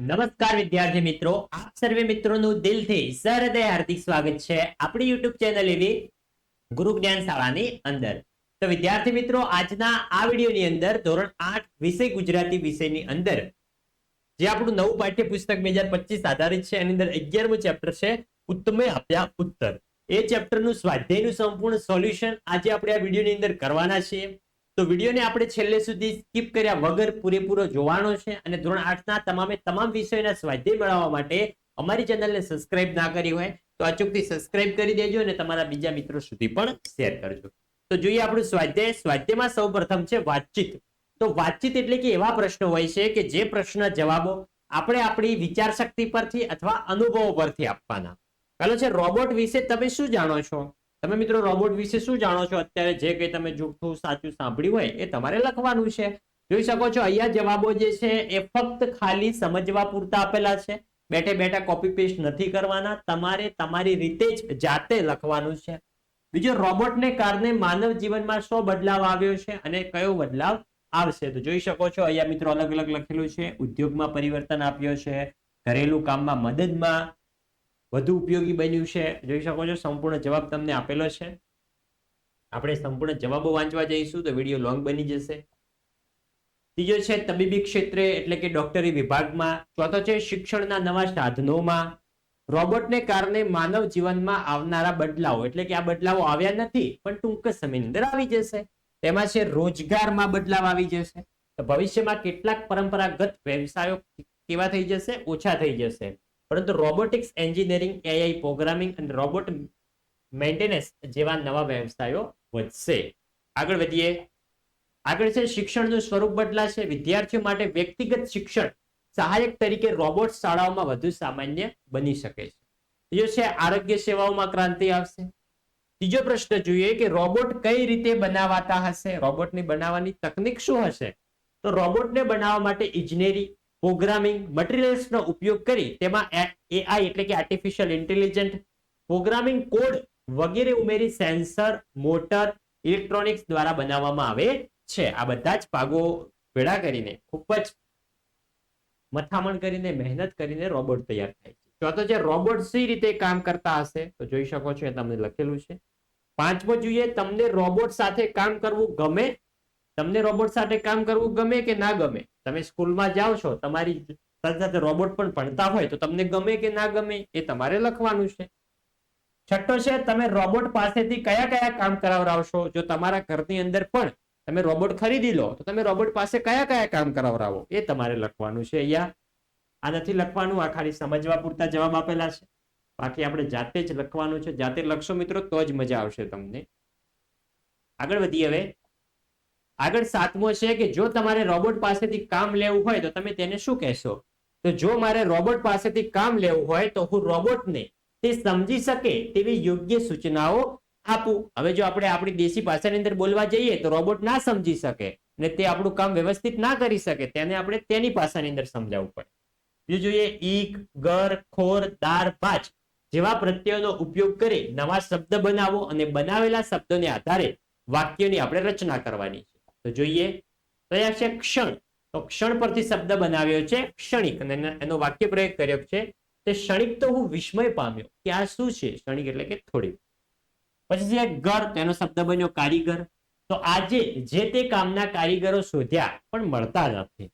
નમસ્કાર વિદ્યાર્થી મિત્રો, આપ સર્વે મિત્રોનું દિલથી સહૃદય હાર્દિક સ્વાગત છે આપણી યુટ્યુબ ચેનલ એવી ગુરુ જ્ઞાન શાળાની અંદર. તો વિદ્યાર્થી મિત્રો, આજના આ વિડીયોની અંદર ધોરણ આઠ વિષય ગુજરાતી વિષયની અંદર, જે આપણું નવું પાઠ્યપુસ્તક બે હજાર પચીસ આધારિત છે, એની અંદર અગિયારમું ચેપ્ટર છે, ઉત્તમે આપ્યા ઉત્તર. એ ચેપ્ટરનું સ્વાધ્યાયનું સંપૂર્ણ સોલ્યુશન આજે આપણે આ વિડીયોની અંદર કરવાના છીએ. તો વિડીયોને આપણે છેલ્લે સુધી સ્કીપ કર્યા વગર પૂરેપૂરો જોવાનો છે અને ધોરણ આઠના તમામે તમામ વિષયોના સ્વાધ્યાય મેળવવા માટે અમારી ચેનલને સબસ્ક્રાઇબ ના કરી હોય તો અચૂકથી સબસ્ક્રાઇબ કરી દેજો અને તમારા બીજા મિત્રો સુધી પણ શેર કરજો. તો જોઈએ આપણું સ્વાધ્યાય. સ્વાધ્યાયમાં સૌ પ્રથમ છે વાતચીત. તો વાતચીત એટલે કે એવા પ્રશ્નો હોય છે કે જે પ્રશ્ન જવાબો આપણે આપણી વિચાર શક્તિ પરથી અથવા અનુભવો પરથી આપવાના. ચાલો છે, રોબોટ વિશે તમે શું જાણો છો? તમે મિત્રો રોબોટ વિશે શું જાણો છો? અત્યારે જે કંઈ તમે જૂઠું, સાચું સાંભળ્યું હોય, એ તમારે લખવાનું છે. જોઈ શકો છો, અહીંયા જવાબો જે છે, એ ફક્ત ખાલી સમજવા પૂરતા આપેલા છે. બેઠે બેઠા કોપી પેસ્ટ નથી કરવાના. તમારે તમારી રીતે જ જાતે લખવાનું છે. બીજો રોબોટને કારણે માનવ જીવનમાં શું બદલાવ આવ્યો છે અને કયો બદલાવ આવશે? તો જોઈ શકો છો, અહીંયા મિત્રો અલગ અલગ લખેલું છે. ઉદ્યોગમાં પરિવર્તન આપ્યો છે. ઘરેલું કામમાં મદદમાં વધુ ઉપયોગી બન્યું છે? જોઈ શકો છો, સંપૂર્ણ જવાબ તમને આપેલો છે. આપણે સંપૂર્ણ જવાબો વાંચવા જઈશું તો વીડિયો લોંગ બની જશે. ત્રીજો છે, તબીબી ક્ષેત્રે એટલે કે ડોક્ટરી વિભાગમાં. ચોથો છે, શિક્ષણના નવા સાધનોમાં. રોબોટને કારણે માનવ જીવનમાં આવનારા બદલાવો, એટલે કે આ બદલાવો આવ્યા નથી, પણ ટૂંક સમયની અંદર આવી જશે. તેમાં છે, રોજગારમાં બદલાવ આવી જશે. તો ભવિષ્યમાં કેટલાક પરંપરાગત વ્યવસાયો કેવા થઈ જશે? ઓછા થઈ જશે. પરંતુ રોબોટિક્સ એન્જિનિયરિંગ, એઆઈ, પ્રોગ્રામિંગ અને રોબોટ મેન્ટેનન્સ જેવા નવા વ્યવસાયો વધશે. આગળ વધીએ. આગળ છે, શિક્ષણનું સ્વરૂપ બદલાશે. વિદ્યાર્થીઓ માટે વ્યક્તિગત શિક્ષણ સહાયક તરીકે રોબોટ શાળાઓમાં વધુ સામાન્ય બની શકે છે. ત્રીજો છે, આરોગ્ય સેવાઓમાં ક્રાંતિ આવશે. ત્રીજો પ્રશ્ન જોઈએ કે રોબોટ કઈ રીતે બનાવાતા હશે? રોબોટની બનાવવાની તકનિક શું હશે? તો રોબોટને બનાવવા માટે ઇજનેરી પ્રોગ્રામિંગ મટીરિયલ્સનો ઉપયોગ કરી તેમાં એઆઈ એટલે કે આર્ટિફિશિયલ ઇન્ટેલિજન્ટ પ્રોગ્રામિંગ કોડ વગેરે ઉમેરી સેન્સર, મોટર, ઇલેક્ટ્રોનિક્સ દ્વારા બનાવવામાં આવે છે. આ બધા જ ભાગો ભેળા કરીને ખૂબ જ મથામણ કરીને, મહેનત કરીને રોબોટ તૈયાર થાય છે. ચોથો છે રોબોટ સી રીતે કામ કરતા હશે, તો જોઈ શકો છો, એ તમને લખેલું છે. પાંચમો જોઈએ, તમને રોબોટ સાથે કામ કરવું ગમે તમને રોબોટ સાથે કામ કરવું ગમે કે ના ગમે? તમે સ્કૂલમાં જાઓ છો, તમારી સાથે સાથે રોબોટ પણ ભણતા હોય, તો તમને ગમે કે ના ગમે એ તમારે લખવાનું છે. છઠ્ઠો છે, તમે રોબોટ પાસેથી કયા કયા કામ કરાવરાવશો? જો તમારા ઘરની અંદર પણ તમે રોબોટ ખરીદી લો, તો તમે રોબોટ પાસે કયા કયા કામ કરાવરાવો? એ તમારે લખવાનું છે અહીંયા. આ નથી લખવાનું, આ ખાલી સમજવા પૂરતા જવાબ આપેલા છે. બાકી આપણે જાતે જ લખવાનું છે. જાતે લખશો મિત્રો, તો જ મજા આવશે તમને. આગળ વધીએ હવે. આગળ સાતમો છે કે જો તમારે રોબોટ પાસેથી કામ લેવું હોય તો તમે તેને શું કહેશો? તો જો મારે રોબોટ પાસેથી કામ લેવું હોય તો હું રોબોટને તે સમજી શકે તેવી યોગ્ય સૂચનાઓ આપું. હવે જો આપણે આપણી દેશી ભાષાની અંદર બોલવા જઈએ તો રોબોટ ના સમજી શકે અને તે આપણું કામ વ્યવસ્થિત ના કરી શકે તેને આપણે તેની ભાષાની અંદર સમજાવવું પડે. બીજું જોઈએ ઈક, ગર, ખોર, દાર ભાચ જેવા પ્રત્યયોનો ઉપયોગ કરી નવા શબ્દ બનાવો અને બનાવેલા શબ્દોને આધારે વાક્યોની આપણે રચના કરવાની છે. તો જોઈએ. કયા છે ક્ષણ. તો ક્ષણ પરથી શબ્દ બનાવ્યો છે ક્ષણિક. અને એનો વાક્ય પ્રયોગ કર્યો છે તે ક્ષણિક તો હું વિસ્મય પામ્યો કે આ શું છે? ક્ષણિક એટલે કે થોડી. પછી છે ઘર. તેનો શબ્દ બન્યો કારીગર. તો આજે જે તે કામના કારીગરો શોધ્યા પણ મળતા નથી.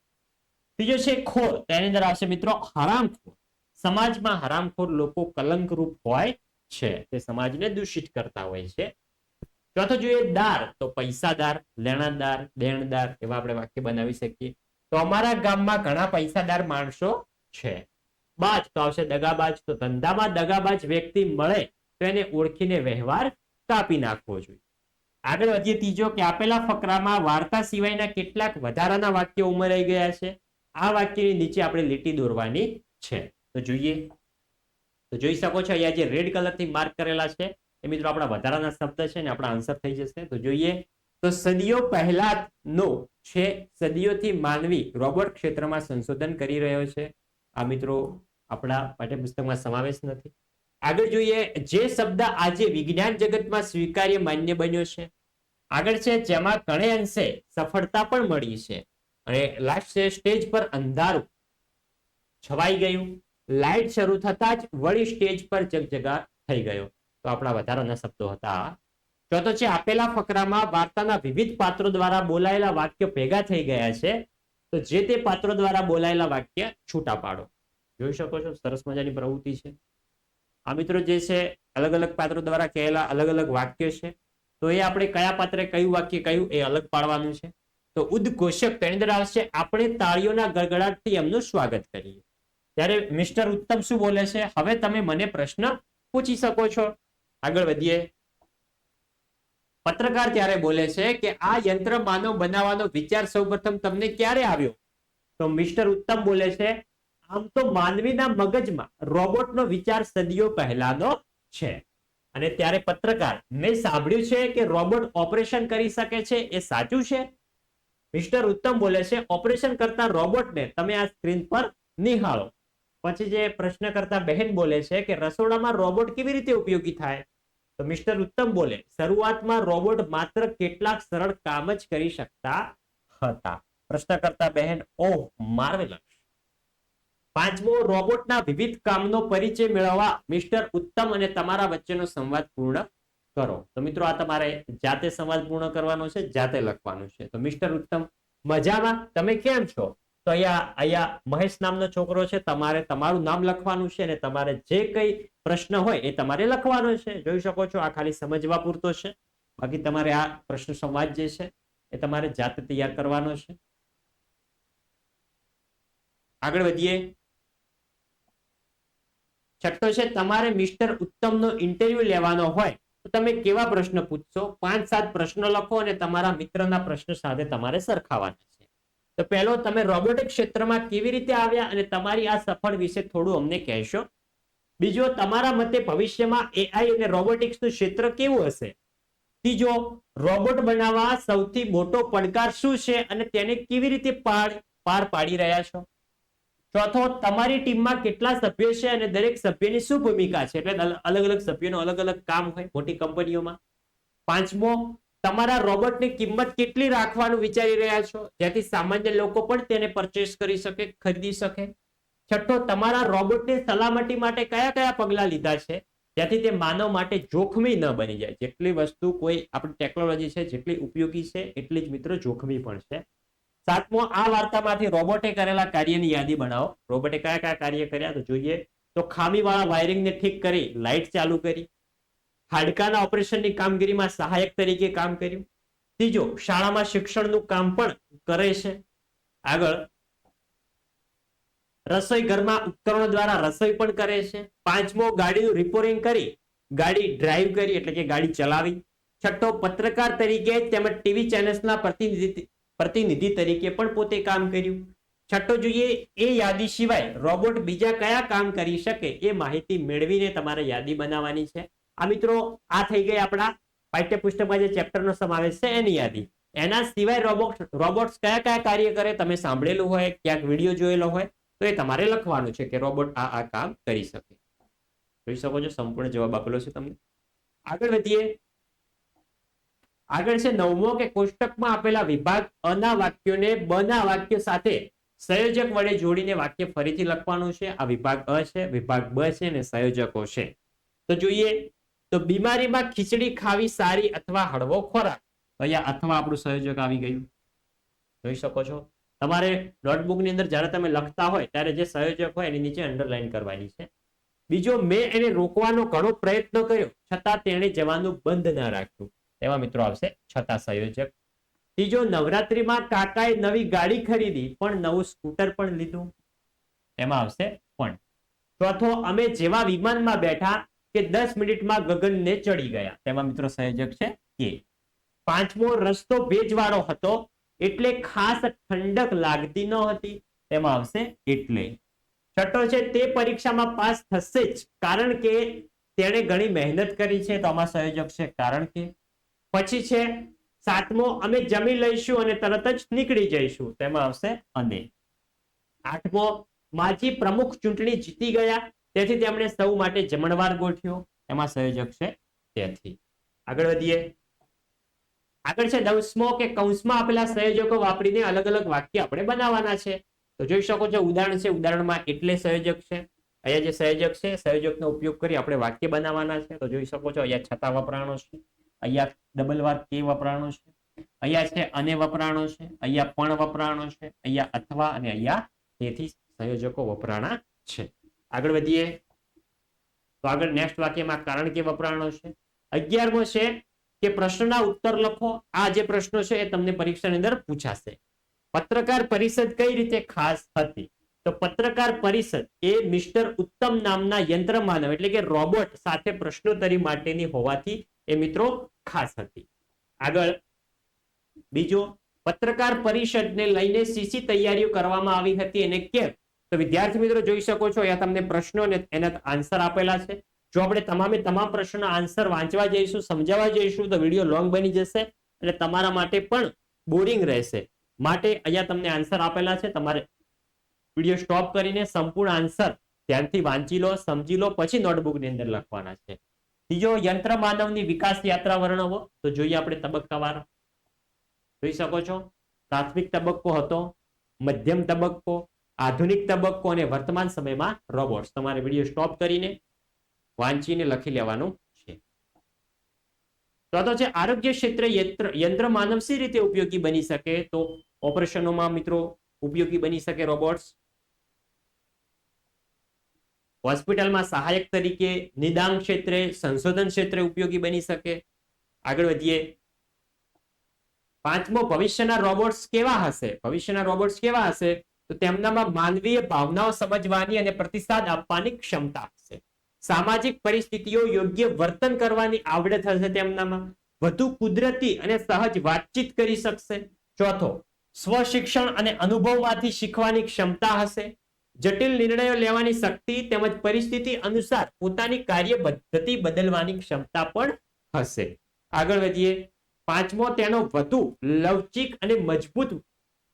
ત્રીજો છે ખોર. તેની અંદર આવશે મિત્રો હરામખોર. સમાજમાં હરામખોર લોકો કલંકરૂપ હોય છે. તે સમાજને દૂષિત કરતા હોય છે. ચોથો જોઈએ દાર તો પૈસાદાર, લેણાદાર, દેણદાર એવા આપણે વાક્ય બનાવી શકીએ. તો અમારા ગામમાં ઘણા પૈસાદાર માણસો છે. બાજ, તો આવશે દગાબાજ. તો ધંધામાં દગાબાજ વ્યક્તિ મળે તો એને ઓળખીને વ્યવહાર કાપી નાખવો જોઈએ. આગળ વધીએ ત્રીજો કે આપેલા ફકરામાં વાર્તા સિવાયના કેટલાક વધારાના વાક્યો ઉમેરાઈ ગયા છે. આ વાક્યની નીચે આપણે લીટી દોરવાની છે. તો જોઈએ. તો જોઈ શકો છો અહીંયા જે રેડ કલરથી માર્ક કરેલા છે. એ મિત્રો આપણા વધારાના શબ્દ છે ને આપણા આન્સર થઈ જશે. તો જોઈએ. તો સદીઓ પહેલાનો છે સદીઓથી માનવી રોબોટ ક્ષેત્રમાં સંશોધન કરી રહ્યો છે. આ મિત્રો આપણા પાઠ્યપુસ્તકમાં સમાવેશ નથી. આગળ જોઈએ. જે શબ્દ આજે વિજ્ઞાન જગતમાં સ્વીકાર્ય માન્ય બન્યો છે. આગળ છે. જેમાં ઘણે અંશે સફળતા પણ મળી છે. અને લાસ્ટ છે, સ્ટેજ પર અંધારું છવાઈ ગયું. લાઇટ શરૂ થતા જ વળી સ્ટેજ પર જગજગા થઈ ગયો. તો આપણા વધારાના શબ્દો હતા. ચોથો છે, આપેલા ફકરામાં વાર્તાના વિવિધ પાત્રો દ્વારા બોલાયેલા વાક્ય ભેગા થઈ ગયા છે. તો જે તે પાત્રો દ્વારા બોલાયેલા વાક્ય છૂટા પાડો. જોઈ શકો છો, સરસ મજાની પ્રવૃત્તિ છે. આ મિત્રો જે છે અલગ અલગ પાત્રો દ્વારા કહેલા અલગ અલગ વાક્ય છે. તો એ આપણે કયા પાત્રે કયું વાક્ય કયું એ અલગ પાડવાનું છે. તો ઉદ્ઘોષક તેની આવશે આપણે તાળીઓના ગળગડાટથી એમનું સ્વાગત કરીએ. ત્યારે મિસ્ટર ઉત્તમ શું બોલે છે? હવે તમે મને પ્રશ્ન પૂછી શકો છો. આગળ વધીએ. પત્રકાર ત્યારે બોલે છે કે આ યંત્ર માનવ બનાવવાનો વિચાર સૌપ્રથમ તમને ક્યારે આવ્યો? તો મિસ્ટર ઉત્તમ બોલે છે, આમ તો માનવીના મગજમાં રોબોટનો વિચાર સદીઓ પહેલાનો છે. અને ત્યારે પત્રકાર, મેં સાંભળ્યું છે કે રોબોટ ઓપરેશન કરી શકે છે, એ સાચું છે? મિસ્ટર ઉત્તમ બોલે છે, ઓપરેશન કરતા રોબોટને તમે આ સ્ક્રીન પર નિહાળો. પછી જે પ્રશ્ન કરતા બહેન બોલે છે કે રસોડામાં રોબોટ કેવી રીતે ઉપયોગી થાય? તો મિસ્ટર ઉત્તમ બોલે, શરૂઆતમાં રોબોટ માત્ર કેટલાક સરળ કામ જ કરી શકતા હતા. પ્રશ્ન કરતા બહેન, ઓહ, માર્વેલસ. પાંચમો, રોબોટના વિવિધ કામનો પરિચય મેળવવા મિસ્ટર ઉત્તમ અને તમારા વચ્ચેનો સંવાદ પૂર્ણ કરો. તો મિત્રો, આ તમારે જાતે સંવાદ પૂર્ણ કરવાનો છે, જાતે લખવાનું છે. તો મિસ્ટર ઉત્તમ, મજામાં? તમે કેમ છો? તો અહીંયા અહીંયા મહેશ નામનો છોકરો છે, તમારે તમારું નામ લખવાનું છે અને તમારે જે કઈ પ્રશ્ન હોય એ તમારે લખવાનો છે. જોઈ શકો છો, આ ખાલી સમજવા પૂરતો છે. બાકી તમારે આ પ્રશ્ન સંવાદ જે છે એ તમારે જાતે તૈયાર કરવાનો છે. આગળ વધીએ. છઠ્ઠો છે, તમારે મિસ્ટર ઉત્તમનો ઇન્ટરવ્યુ લેવાનો હોય તો તમે કેવા પ્રશ્ન પૂછશો? પાંચ સાત પ્રશ્નો લખો અને તમારા મિત્રના પ્રશ્ન સાથે તમારે સરખાવાના તો પહેલો, તમે રોબોટિક ક્ષેત્રમાં કેવી રીતે આવ્યા અને તમારી આ સફળ વિશે થોડું અમને કહેશો? બીજો, તમારા મતે ભવિષ્યમાં એઆઈ અને રોબોટિક્સનું ક્ષેત્ર કેવું હશે? ત્રીજો, રોબોટ બનાવવા સૌથી મોટો પડકાર શું છે અને તેને કેવી રીતે પાર પાર પાડી રહ્યા છો? ચોથો, તમારી ટીમમાં કેટલા સભ્યો છે અને દરેક સભ્યની શું ભૂમિકા છે? એટલે અલગ અલગ સભ્યોનું અલગ અલગ કામ હોય મોટી કંપનીઓમાં. પાંચમો તમારા રોબોટની કિંમત કેટલી રાખવાનું વિચારી રહ્યા છો? જેથી સામાન્ય લોકો પણ તેને પરચેસ કરી શકે, ખરીદી શકે. છઠ્ઠો, તમારા રોબોટની સલામતી માટે કયા કયા પગલા લીધા છે? જેથી તે માનવ માટે જોખમી ન બની જાય. જેટલી વસ્તુ કોઈ આપણી ટેકનોલોજી છે, જેટલી ઉપયોગી છે, એટલી જ મિત્રો જોખમી પણ છે. સાતમો, આ વાર્તામાંથી રોબોટે કરેલા કાર્યની યાદી બનાવો. રોબોટે કયા કયા કાર્ય કર્યા? તો જોઈએ. તો ખામીવાળા વાયરિંગને ઠીક કરી, લાઇટ ચાલુ કરી. હાડકાના ઓપરેશનની કામગીરીમાં સહાયક તરીકે કામ કર્યું. ત્રીજો, શાળામાં શિક્ષણનું કામ પણ કરે છે. આગળ, રસોઈ ઘરમાં ઉપકરણો દ્વારા રસોઈ પણ કરે છે. પાંચમો, ગાડીનું રિપોરિંગ કરી, ગાડી ડ્રાઈવ કરી, એટલે કે ગાડી ચલાવી. છઠ્ઠો, પત્રકાર તરીકે તેમજ ટીવી ચેનલ્સના પ્રતિનિધિ પ્રતિનિધિ તરીકે પણ પોતે કામ કર્યું. છઠ્ઠો જોઈએ, એ યાદી સિવાય રોબોટ બીજા કયા કામ કરી શકે એ માહિતી મેળવીને તમારે યાદી બનાવવાની છે. આ મિત્રો, આ થઈ ગઈ આપણા પાઠ્યપુસ્તકમાં જે ચેપ્ટરનો સમાવેશ છે એની યાદી. એના સિવાય રોબોટ, રોબોટ્સ કયા કયા કાર્ય કરે, તમે સાંભળેલું હોય, ક્યાંક વીડિયો જોયેલો હોય, તો એ તમારે લખવાનું છે કે રોબોટ આ આ કામ કરી શકે. જોઈ શકો છો, સંપૂર્ણ જવાબ આપેલો છે તમને. આગળ વધીએ. આગળ છે નવમો કે કોષ્ટકમાં આપેલા વિભાગ અના વાક્યોને બના વાક્ય સાથે સંયોજક વડે જોડીને વાક્ય ફરીથી લખવાનું છે. આ વિભાગ અ છે, વિભાગ બ છે અને સંયોજકો છે. તો જોઈએ તો બીમારીમાં ખીચડી ખાવી સારી અથવા હળવો ખોરાક? અહીંયા અથવા આપણું સંયોજક આવી ગયું. જોઈ શકો છો. તમારે નોટબુકની અંદર જ્યારે તમે લખતા હોય ત્યારે જે સંયોજક હોય એની નીચે અંડરલાઈન કરવાની છે. બીજો, મેં એને રોકવાનો ઘણો પ્રયત્ન કર્યો, છતાં તેણે જવાનું બંધ ના રાખ્યું. એવા મિત્રો આવશે છતાં સંયોજક. ત્રીજો, નવરાત્રીમાં કાકાએ નવી ગાડી ખરીદી, પણ નવું સ્કૂટર પણ લીધું. એમાં આવશે પણ. ચોથો, અમે જેવા વિમાનમાં બેઠા કે દસ મિનિટમાં ગગનને ચડી ગયા. તેમાં મિત્રો સંયોજક છે કે પાંચમો રસ્તો ભેજવાળો હતો એટલે ખાસ ઠંડક લાગતી ન હતી. તેમાં આવશે એટલે. છઠ્ઠો છે, તે પરીક્ષામાં પાસ થશે જ, કારણ કે તેણે ઘણી મહેનત કરી છે. તો આમાં સંયોજક છે, કારણ કે. પછી છે, સાતમો, અમે જમી લઈશું અને તરત જ નીકળી જઈશું. તેમાં આવશે અને. આઠમો, માજી પ્રમુખ ચૂંટણી જીતી ગયા. તેથી તેમણે સૌ માટે જમણવાર ગોઠવ્યો. એમાં સંયોજક છે તેથી. આગળ વધીએ. આગળ છે દંશમો કે કૌંસમાં આપેલા સંયોજકો વાપરીને અલગ અલગ વાક્ય આપણે બનાવવાના છે. તો જોઈ શકો છો ઉદાહરણ છે, ઉદાહરણમાં એટલે સંયોજક છે. અહીંયા જે સંયોજક છે, સંયોજકનો ઉપયોગ કરી આપણે વાક્ય બનાવવાના છે. તો જોઈ શકો છો અહીંયા છતાં વપરાણો છે, અહીંયા ડબલ વાર કે વપરાણો છે, અહીંયા છે અને વપરાણો છે, અહીંયા પણ વપરાણો છે, અહીંયા અથવા અને અહીંયા તેથી સંયોજકો વપરાણા છે. આગળ વધીએ. તો આગળ નેક્સ્ટ વાક્યમાં કારણ કે વપરાણો છે. અગિયારમો છે કે પ્રશ્નના ઉત્તર લખો. આ જે પ્રશ્નો છે એ તમને પરીક્ષાની અંદર પૂછાશે. પત્રકાર પરિષદ કઈ રીતે ખાસ હતી? તો પત્રકાર પરિષદ એ મિસ્ટર ઉત્તમ નામના યંત્ર માનવ એટલે કે રોબોટ સાથે પ્રશ્નોત્તરી માટેની હોવાથી એ મિત્રો ખાસ હતી. આગળ બીજો, પત્રકાર પરિષદને લઈને સીસી તૈયારીઓ કરવામાં આવી હતી એને કેમ? તો વિદ્યાર્થી મિત્રો જોઈ શકો છો, અહીંયા તમને પ્રશ્નો અને એના આન્સર આપેલા છે. જો આપણે તમામે તમામ પ્રશ્નોના આન્સર વાંચવા જઈશું, સમજાવવા જઈશું, તો વીડિયો લોંગ બની જશે એટલે તમારા માટે પણ બોરિંગ રહેશે. માટે અહીંયા તમને આન્સર આપેલા છે. તમારે વીડિયો સ્ટોપ કરીને સંપૂર્ણ આન્સર ધ્યાનથી વાંચી લો, સમજી લો, પછી નોટબુકની અંદર લખવાના છે. ત્રીજો યંત્ર માનવની વિકાસ યાત્રા વર્ણવો, તો જોઈએ આપણે તબક્કાવાર. જોઈ શકો છો? પ્રાથમિક તબક્કો હતો, મધ્યમ તબક્કો આધુનિક તબક્કો અને વર્તમાન સમયમાં રોબોટ્સ તમારે વીડિયો સ્ટોપ કરીને વાંચીને લખી લેવાનું છે. ચોથો છે, આરોગ્ય ક્ષેત્રે યંત્ર માનવ સી રીતે ઉપયોગી બની શકે? તો ઓપરેશનોમાં મિત્રો ઉપયોગી બની શકે રોબોટ્સ હોસ્પિટલમાં સહાયક તરીકે નિદાન ક્ષેત્રે, સંશોધન ક્ષેત્રે ઉપયોગી બની શકે? આગળ વધીએ. પાંચમો, ભવિષ્યના રોબોટ્સ કેવા હશે? ભવિષ્યના રોબોટ્સ કેવા હશે? તો તેમનામાં માનવીય ભાવનાઓ સમજવાની અને પ્રતિસાદ આપવાની ક્ષમતા હશે. સામાજિક પરિસ્થિતિઓ યોગ્ય વર્તન કરવાની આવડત હશે તેમનામાં. વધુ કુદરતી અને સહજ વાતચીત કરી શકશે. ચોથો, સ્વશિક્ષણ અને અનુભવમાંથી શીખવાની ક્ષમતા હશે. જટિલ નિર્ણયો લેવાની શક્તિ તેમજ પરિસ્થિતિ અનુસાર પોતાની કાર્ય પદ્ધતિ બદલવાની ક્ષમતા પણ હશે. આગળ વધીએ. પાંચમો, તેનો વધુ લવચિક અને મજબૂત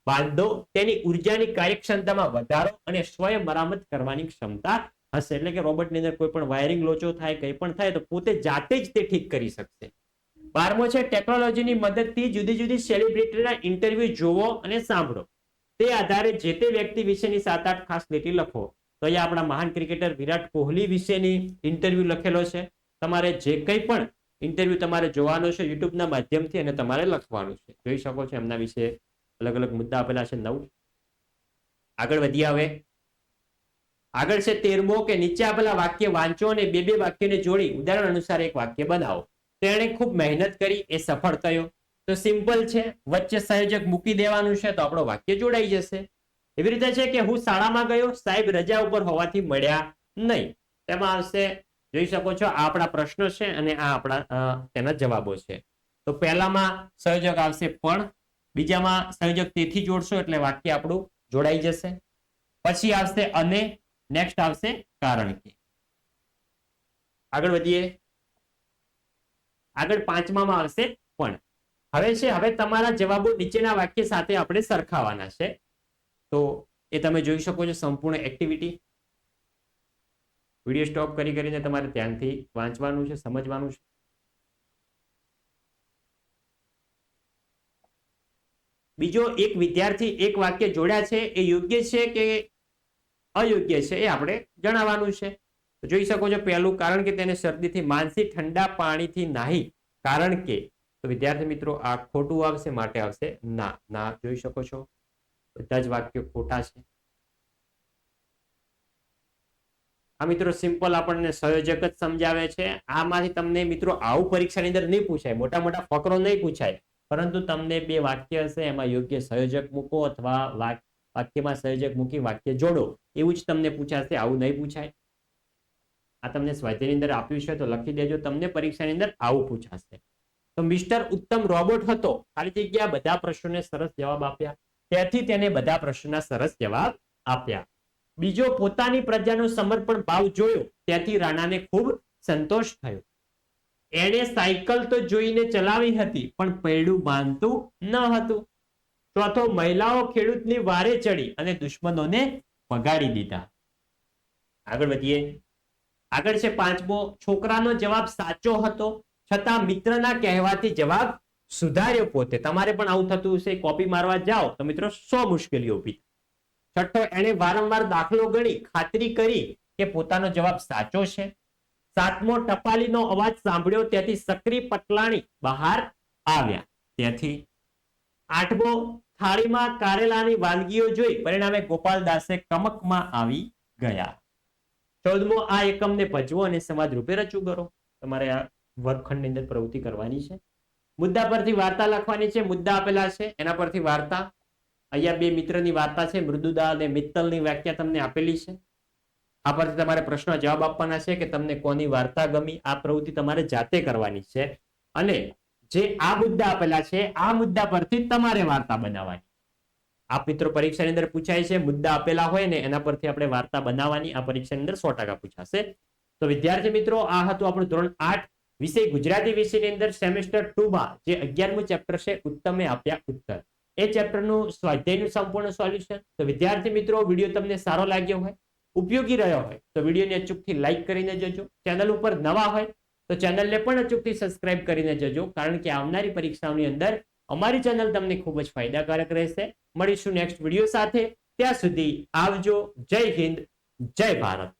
બાંધો, તેની ઉર્જાની કાર્યક્ષમતામાં વધારો અને સ્વયં મરામત કરવાની ક્ષમતા હશે. એટલે કે રોબોટની અંદર કોઈ પણ વાયરિંગ લોચો થાય, કંઈ પણ થાય, તો પોતે જાતે જ તે ઠીક કરી શકશે. બારમો છે, ટેકનોલોજીની મદદથી જુદી જુદી સેલિબ્રિટીના ઇન્ટરવ્યુ જોવો અને સાંભળો. તે આધારે જે તે વ્યક્તિ વિશેની સાત આઠ ખાસ લીટી લખો. તો અહીંયા આપણા મહાન ક્રિકેટર વિરાટ કોહલી વિશેની ઇન્ટરવ્યુ લખેલો છે. તમારે જે કંઈ પણ ઇન્ટરવ્યુ તમારે જોવાનો છે યુટ્યુબના માધ્યમથી અને તમારે લખવાનું છે. જોઈ શકો છો એમના વિશે અલગ અલગ મુદ્દા આપેલા છે નવ. આગળ વધીએ હવે આગળ છે તેરમો કે નીચે આપેલા વાક્ય વાંચો અને બે બે વાક્યને જોડી ઉદાહરણ અનુસાર એક વાક્ય બનાવો. તેણે ખૂબ મહેનત કરી, એ સફળ થયો. તો સિમ્પલ છે, વચ્ચે સંયોજક મૂકી દેવાનું છે તો આપણો વાક્ય જોડાઈ જશે. એવી રીતે છે કે હું શાળામાં ગયો, સાહેબ રજા ઉપર હોવાથી મળ્યા નહીં. તેમાં આવશે, જોઈ શકો છો, આ આપણા પ્રશ્નો છે અને આ આપણા તેના જવાબો છે. તો પહેલામાં સંયોજક આવશે પણ બીજામાં સંયોજક તેથી જોડશો એટલે વાક્ય આપણું જોડાઈ જશે. પછી આવશે અને નેક્સ્ટ આવશે કારણ કે. આગળ વધીએ. આગળ પાંચમામાં આવશે પણ. હવે છે, હવે તમારા જવાબો નીચેના વાક્ય સાથે આપણે સરખાવાના છે. તો એ તમે જોઈ શકો છો સંપૂર્ણ એક્ટિવિટી વીડિયો સ્ટોપ કરી કરીને તમારે ધ્યાનથી વાંચવાનું છે, સમજવાનું છે. બીજો એક વિદ્યાર્થી એક વાક્ય જોડ્યા છે, એ યોગ્ય છે કે અયોગ્ય છે એ આપણે જણાવવાનું છે. જોઈ શકો છો પહેલું કારણ કે તેને શરદીથી માનસી ઠંડા પાણીથી નાહી, કારણ કે, તો વિદ્યાર્થી મિત્રો આ ખોટું આવશે, માટે આવશે ના. ના જોઈ શકો છો. બધા જ વાક્યો ખોટા છે. આ મિત્રો સિમ્પલ આપણને સંયોજક જ સમજાવે છે. આમાંથી તમને મિત્રો આવું પરીક્ષાની અંદર નહીં પૂછાય. મોટા મોટા ફકરો નહીં પૂછાય. પરંતુ તમને બે વાક્ય હશે, એમાં યોગ્ય સંયોજક મૂકો અથવા વાક્યમાં સંયોજક મૂકી વાક્ય જોડો. એવું જ તમને પૂછાશે, આવું નહીં પૂછાય. આ તમને સ્વાધ્યાયની અંદર આપ્યું છે, તો લખી દેજો, તમને પરીક્ષાની અંદર આવું પૂછાશે. તો મિસ્ટર ઉત્તમ રોબોટ હતો. ખાલી જગ્યા બધા પ્રશ્નોને સરસ જવાબ આપ્યા. ત્યાંથી તેને બધા પ્રશ્નોના સરસ જવાબ આપ્યા. બીજો પોતાની પ્રજાનો સમર્પણ ભાવ જોયો. ત્યાંથી રાણાને ખૂબ સંતોષ થયો. એણે સાયકલ તો જોઈને ચલાવી હતી, પણ પૈડું બાંધતું ન હતું. ચોથો, મહિલાઓ ખેડૂતની વારે ચડી અને દુશ્મનોને ભગાડી દીધા. આગળ વધીએ. આગળ છે પાંચમો, છોકરાનો જવાબ સાચો હતો, છતાં મિત્રના કહેવાથી જવાબ સુધાર્યો પોતે. તમારે પણ આવું થતું હશે, કોપી મારવા જાઓ. તો મિત્રો, સો મુશ્કેલીઓ ઊભી છઠ્ઠો એને વારંવાર દાખલો ગણી, ખાતરી કરી કે પોતાનો જવાબ સાચો છે. સાતમો ટપાલીનો અવાજ સાંભળ્યો, ત્યાંથી સક્રી પટલાણી બહાર આવ્યા. ત્યાંથી આઠમો થાળીમાં કારેલાની વાનગીઓ જોઈ, પરિણામે ગોપાલદાસે કમકમાં આવી ગયા. ચૌદમો આ એકમને ભજવો અને સમાજ રૂપે રજૂ કરો. તમારે આ વર્ગખંડની અંદર પ્રવૃત્તિ કરવાની છે. મુદ્દા પરથી વાર્તા લખવાની છે, મુદ્દા આપેલા છે. એના પરથી વાર્તા. અહીંયા બે મિત્રની વાર્તા છે, મૃદુદા અને મિત્તલની વ્યાખ્યા તમને આપેલી છે. આ પરથી તમારે પ્રશ્ન જવાબ આપવાના છે કે તમને કોની વાર્તા ગમી, આ પ્રવૃત્તિ તમારે જાતે કરવાની છે. અને જે આ મુદ્દા આપેલા છે, આ મુદ્દા પરથી તમારે વાર્તા બનાવવાની. આ મિત્રો પરીક્ષાની અંદર પૂછાય છે, મુદ્દા આપેલા હોય ને એના પરથી આપણે વાર્તા બનાવવાની, આ પરીક્ષાની અંદર સો પૂછાશે. તો વિદ્યાર્થી મિત્રો, આ હતું આપણું ધોરણ આઠ, વિષય ગુજરાતી વિષયની અંદર સેમેસ્ટર ટુ માં જે અગિયારમું ચેપ્ટર છે, ઉત્તમે આપ્યા ઉત્તર. એ ચેપ્ટરનું સ્વાધ્યાયનું સંપૂર્ણ સોલ્યુશન. તો વિદ્યાર્થી મિત્રો, વીડિયો તમને સારો લાગ્યો હોય ઉપયોગી રહ્યો હોય, તો વિડીયોને અચૂકથી લાઇક કરીને જજો. ચેનલ ઉપર નવા હોય, તો ચેનલને પણ અચૂકથી સબસ્ક્રાઇબ કરીને જજો, કારણ કે આવનારી પરીક્ષાઓની અંદર અમારી ચેનલ તમને ખૂબ જ ફાયદાકારક રહેશે. મળીશું નેક્સ્ટ વીડિયો સાથે. ત્યાં સુધી આવજો. જય હિન્દ. જય ભારત.